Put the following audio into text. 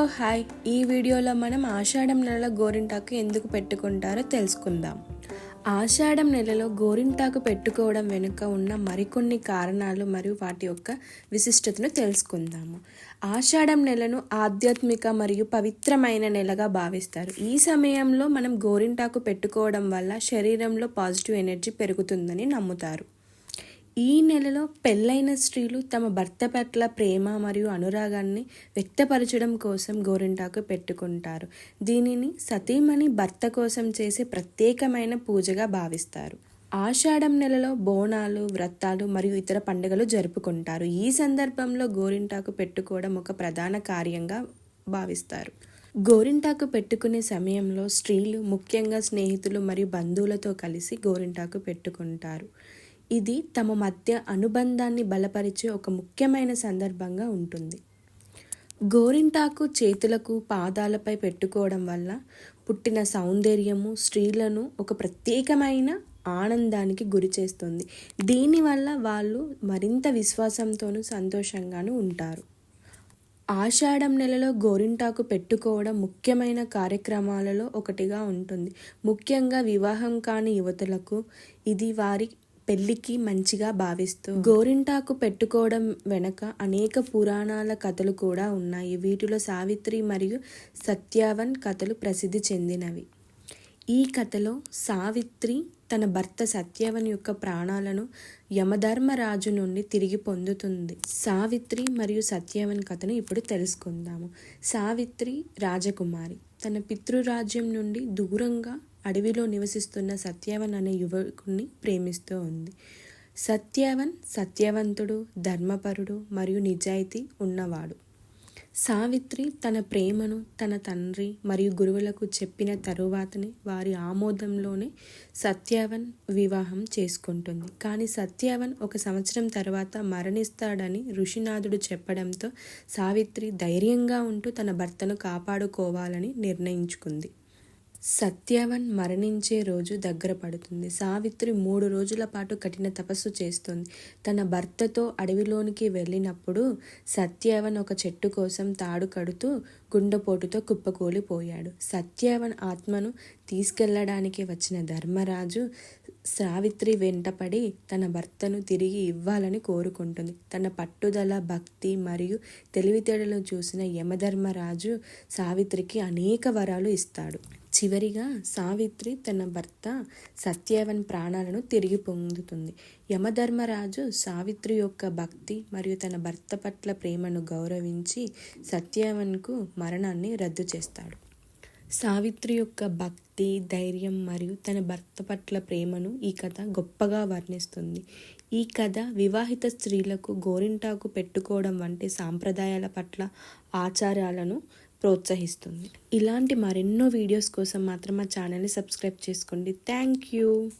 Hello hi. ఈ వీడియోలో మనం ఆషాఢం నెలలో గోరింటాకు ఎందుకు పెట్టుకుంటారో తెలుసుకుందాం. ఆషాఢం నెలలో గోరింటాకు పెట్టుకోవడం వెనుక ఉన్న మరికొన్ని కారణాలు మరియు వాటి యొక్క విశిష్టతను తెలుసుకుందాము. ఆషాఢం నెలను ఆధ్యాత్మిక మరియు పవిత్రమైన నెలగా భావిస్తారు. ఈ సమయంలో మనం గోరింటాకు పెట్టుకోవడం వల్ల శరీరంలో పాజిటివ్ ఎనర్జీ పెరుగుతుందని నమ్ముతారు. ఈ నెలలో పెళ్ళైన స్త్రీలు తమ భర్త పట్ల ప్రేమ మరియు అనురాగాన్ని వ్యక్తపరచడం కోసం గోరింటాకు పెట్టుకుంటారు. దీనిని సతీమణి భర్త కోసం చేసే ప్రత్యేకమైన పూజగా భావిస్తారు. ఆషాఢం నెలలో బోనాలు వ్రతాలు మరియు ఇతర పండుగలు జరుపుకుంటారు. ఈ సందర్భంలో గోరింటాకు పెట్టుకోవడం ఒక ప్రధాన కార్యంగా భావిస్తారు. గోరింటాకు పెట్టుకునే సమయంలో స్త్రీలు ముఖ్యంగా స్నేహితులు మరియు బంధువులతో కలిసి గోరింటాకు పెట్టుకుంటారు. ఇది తమ మధ్య అనుబంధాన్ని బలపరిచే ఒక ముఖ్యమైన సందర్భంగా ఉంటుంది. గోరింటాకు చేతులకు పాదాలపై పెట్టుకోవడం వల్ల పుట్టిన సౌందర్యము స్త్రీలను ఒక ప్రత్యేకమైన ఆనందానికి గురి చేస్తుంది. దీనివల్ల వాళ్ళు మరింత విశ్వాసంతోనూ సంతోషంగాను ఉంటారు. ఆషాఢం నెలలో గోరింటాకు పెట్టుకోవడం ముఖ్యమైన కార్యక్రమాలలో ఒకటిగా ఉంటుంది. ముఖ్యంగా వివాహం కాని యువతులకు ఇది వారి పెళ్ళికి మంచిగా భావిస్తూ గోరింటాకు పెట్టుకోవడం వెనక అనేక పురాణాల కథలు కూడా ఉన్నాయి. వీటిలో సావిత్రి మరియు సత్యావన్ కథలు ప్రసిద్ధి చెందినవి. ఈ కథలో సావిత్రి తన భర్త సత్యవన్ యొక్క ప్రాణాలను యమధర్మరాజు నుండి తిరిగి పొందుతుంది. సావిత్రి మరియు సత్యవన్ కథను ఇప్పుడు తెలుసుకుందాము. సావిత్రి రాజకుమారి. తన పితృరాజ్యం నుండి దూరంగా అడవిలో నివసిస్తున్న సత్యవన్ అనే యువకుణ్ణి ప్రేమిస్తూ ఉంది. సత్యవన్ సత్యవంతుడు ధర్మపరుడు మరియు నిజాయితీ ఉన్నవాడు. సావిత్రి తన ప్రేమను తన తండ్రి మరియు గురువులకు చెప్పిన తరువాతనే వారి ఆమోదంలోనే సత్యవన్ వివాహం చేసుకుంటుంది. కానీ సత్యవన్ ఒక సంవత్సరం తర్వాత మరణిస్తాడని ఋషినాథుడు చెప్పడంతో సావిత్రి ధైర్యంగా ఉంటూ తన భర్తను కాపాడుకోవాలని నిర్ణయించుకుంది. సత్యవన్ మరణించే రోజు దగ్గర పడుతుంది. సావిత్రి మూడు రోజుల పాటు కఠిన తపస్సు చేస్తుంది. తన భర్తతో అడవిలోనికి వెళ్ళినప్పుడు సత్యవన్ ఒక చెట్టు కోసం తాడు కడుతూ గుండెపోటుతో కుప్పకూలిపోయాడు. సత్యవన్ ఆత్మను తీసుకెళ్ళడానికి వచ్చిన ధర్మరాజు సావిత్రి వెంటపడి తన భర్తను తిరిగి ఇవ్వాలని కోరుకుంటుంది. తన పట్టుదల భక్తి మరియు తెలివితేడలను చూసిన యమధర్మరాజు సావిత్రికి అనేక వరాలు ఇస్తాడు. చివరిగా సావిత్రి తన భర్త సత్యవన్ ప్రాణాలను తిరిగి పొందుతుంది. యమధర్మరాజు సావిత్రి యొక్క భక్తి మరియు తన భర్త పట్ల ప్రేమను గౌరవించి సత్యవన్కు మరణాన్ని రద్దు చేస్తాడు. సావిత్రి యొక్క భక్తి ధైర్యం మరియు తన భర్త పట్ల ప్రేమను ఈ కథ గొప్పగా వర్ణిస్తుంది. ఈ కథ వివాహిత స్త్రీలకు గోరింటాకు పెట్టుకోవడం వంటి సాంప్రదాయాల పట్ల ఆచారాలను ప్రోత్సహిస్తుంది. ఇలాంటి మరెన్నో వీడియోస్ కోసం మాత్రం మా ఛానల్ని సబ్స్క్రైబ్ చేసుకోండి. Thank you.